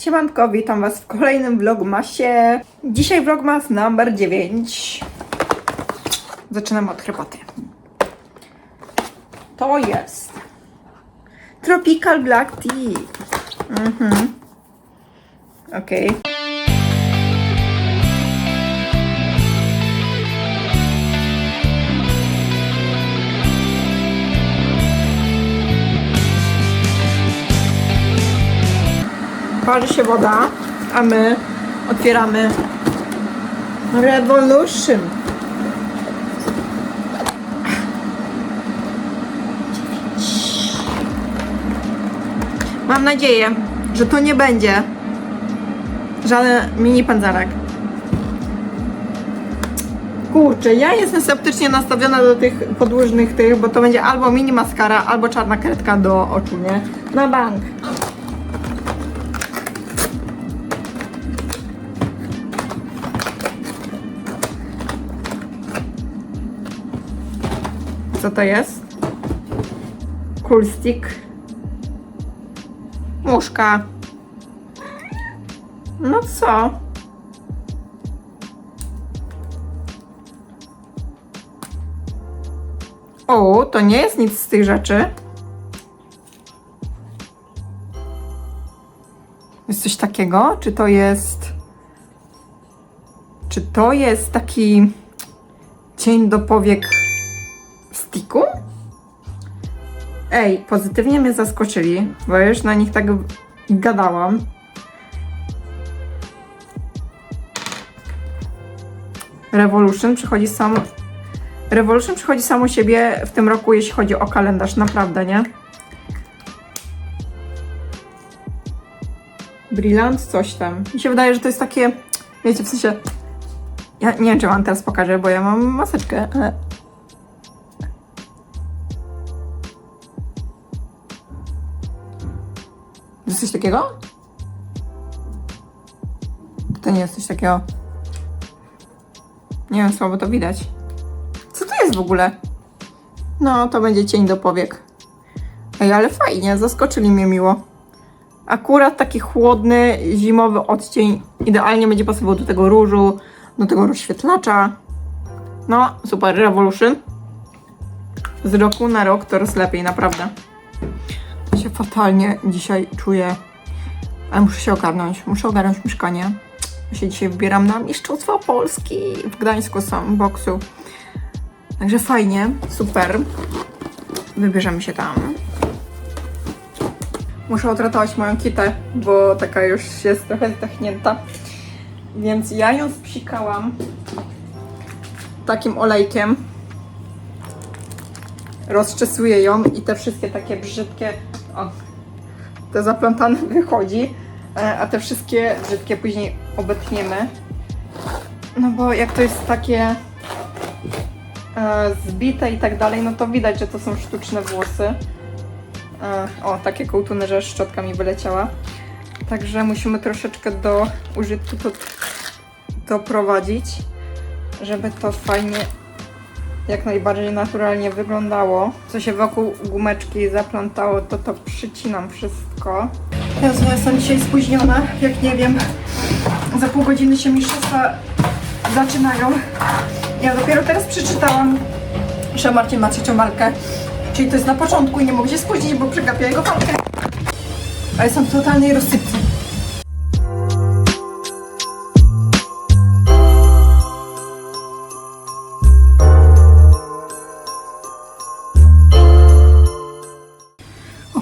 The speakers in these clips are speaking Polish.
Siemanko, witam Was w kolejnym vlogmasie. Dzisiaj vlogmas number 9. Zaczynamy od herbaty. To jest Tropical Black Tea. Mhm. Okej. Parzy się woda, a my otwieramy Revolution. Mam nadzieję, że to nie będzie żaden mini pędzelek. Kurczę, ja jestem sceptycznie nastawiona do tych podłużnych tych, bo to będzie albo mini maskara, albo czarna kredka do oczu, nie? Na bank. Co to jest? Cool stick. Muszka. No co? O, to nie jest nic z tych rzeczy. Jest coś takiego? Czy to jest. Czy to jest taki cień do powiek sticku? Ej, pozytywnie mnie zaskoczyli, bo już na nich tak gadałam. Revolution przychodzi sam. Revolution przychodzi samo siebie w tym roku, jeśli chodzi o kalendarz, naprawdę, nie? Brillant, coś tam. Mi się wydaje, że to jest takie, wiecie, w sensie, ja nie wiem, czy wam teraz pokażę, bo ja mam maseczkę, jest coś takiego? To nie jest coś takiego. Nie wiem, słabo to widać. Co to jest w ogóle? No, to będzie cień do powiek. Ej, ale fajnie, zaskoczyli mnie miło. Akurat taki chłodny, zimowy odcień idealnie będzie pasował do tego różu, do tego rozświetlacza. No, super, Revolution. Z roku na rok coraz lepiej, naprawdę. Się fatalnie dzisiaj czuję, ale muszę się ogarnąć. Muszę ogarnąć mieszkanie. Ja się dzisiaj wybieram na Mistrzostwa Polski. W Gdańsku są, boksu. Także fajnie, super. Wybierzemy się tam. Muszę odratować moją kitę, bo taka już jest trochę zdechnięta. Więc ja ją spsikałam takim olejkiem rozczesuję ją i te wszystkie takie brzydkie, te zaplątane wychodzi, e, a te wszystkie brzydkie później obetniemy. No bo jak to jest takie e, zbite i tak dalej, no to widać, że to są sztuczne włosy. E, o, takie kołtuny, że szczotka mi wyleciała. Także musimy troszeczkę do użytku to doprowadzić, żeby to fajnie jak najbardziej naturalnie wyglądało. Co się wokół gumeczki zaplątało, to to przycinam wszystko. Jezu, ja jestem dzisiaj spóźniona, jak nie wiem. Za pół godziny się mistrzostwa zaczynają. Ja dopiero teraz przeczytałam, że Marcin ma trzecią walkę. Czyli to jest na początku i nie mogę się spóźnić, bo przegapię jego walkę. A jestem w totalnej rozsypce.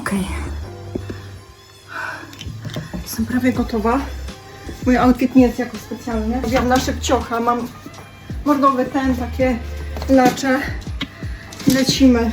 Okej. Jestem prawie gotowa. Mój outfit nie jest jako specjalny. Robiłam na szybciocha. Mam mordowy ten, takie lacze. Lecimy.